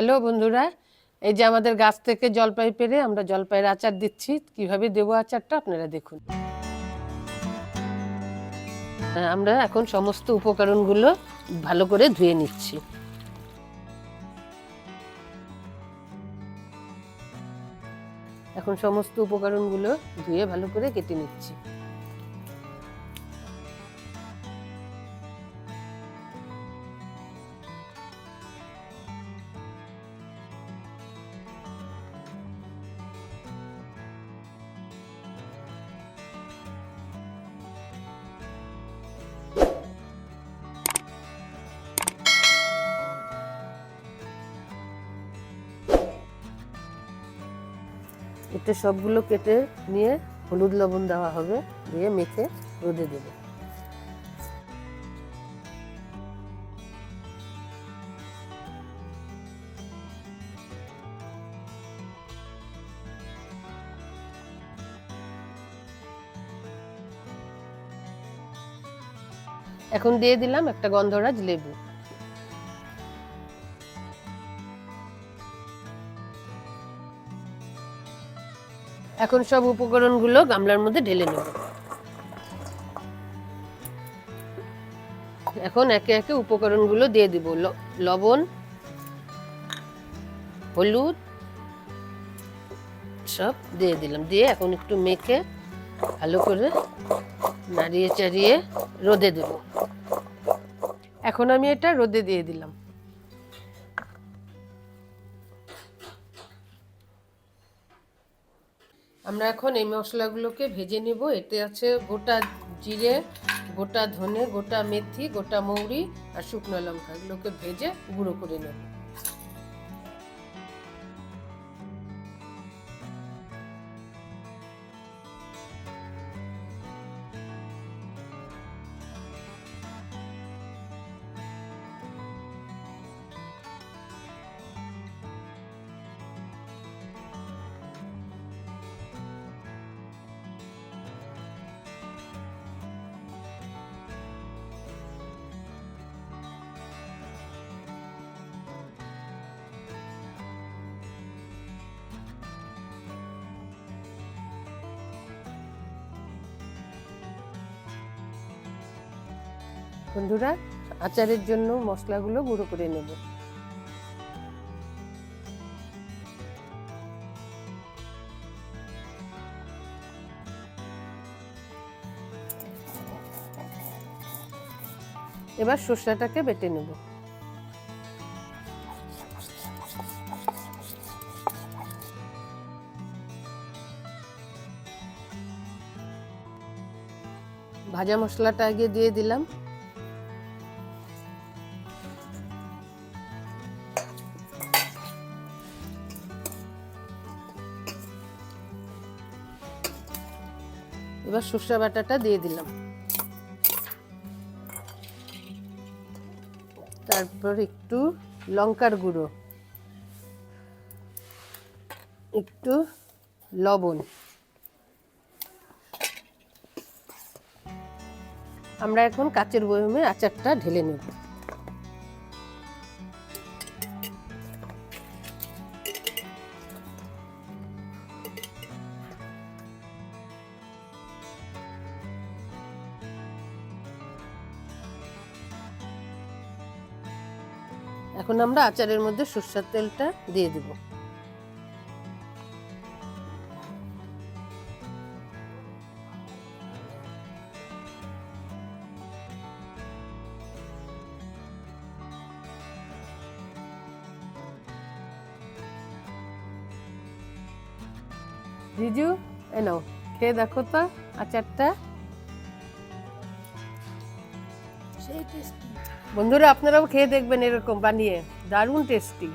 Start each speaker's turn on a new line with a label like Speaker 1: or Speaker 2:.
Speaker 1: Hello বন্ধুরা এই যে আমাদের গাছ থেকে জলপাই পেরে আমরা জলপাইয়ের আচার দিচ্ছি কীভাবে দেবো আচারটা আপনারা দেখুন। হ্যাঁ, আমরা এখন সমস্ত উপকরণগুলো ভালো করে ধুয়ে নিচ্ছি। এখন সমস্ত উপকরণগুলো ধুয়ে ভালো করে কেটে নিচ্ছি। এতে সবগুলো কেটে নিয়ে হলুদ লবণ দেওয়া হবে, দিয়ে মেখে রোদে দেবে। এখন দিয়ে দিলাম একটা গন্ধরাজ লেবু। এখন সব উপকরণগুলো গামলার মধ্যে ঢেলে নেব। এখন একে একে উপকরণগুলো দিয়ে দিব। লবণ, হলুদ, সব দিয়ে দিলাম। দিয়ে এখন একটু মেখে ভালো করে নাড়িয়ে চাড়িয়ে রোদে দেব। এখন আমি এটা রোদে দিয়ে দিলাম। আমরা এখন এই মশলাগুলোকে ভেজে নেব। এতে আছে গোটা জিরে, গোটা ধনে, গোটা মেথি, গোটা মৌরি আর শুকনো লঙ্কা। এগুলোকে ভেজে গুঁড়ো করে নেব। বন্ধুরা, আচারের জন্য মশলাগুলো গুঁড়ো করে নেব। এবার সর্ষাটাকে বেটে নেব। ভাজা মশলাটা আগে দিয়ে দিলাম। এবার সর্ষে বাটাটা দিয়ে দিলাম। তারপর একটু লঙ্কার গুঁড়ো, একটু লবণ। আমরা এখন কাচের বয়মে আচারটা ঢেলে নেব। এখন আমরা আচারের মধ্যে সর্ষের তেলটা দিয়ে দেব। রিজু, এ নাও, খেয়ে দেখো তো আচারটা।
Speaker 2: সেই টেস্টি
Speaker 1: বন্ধুরা আপনারাও খেয়ে দেখবেন এরকম বানিয়ে। দারুণ টেস্টি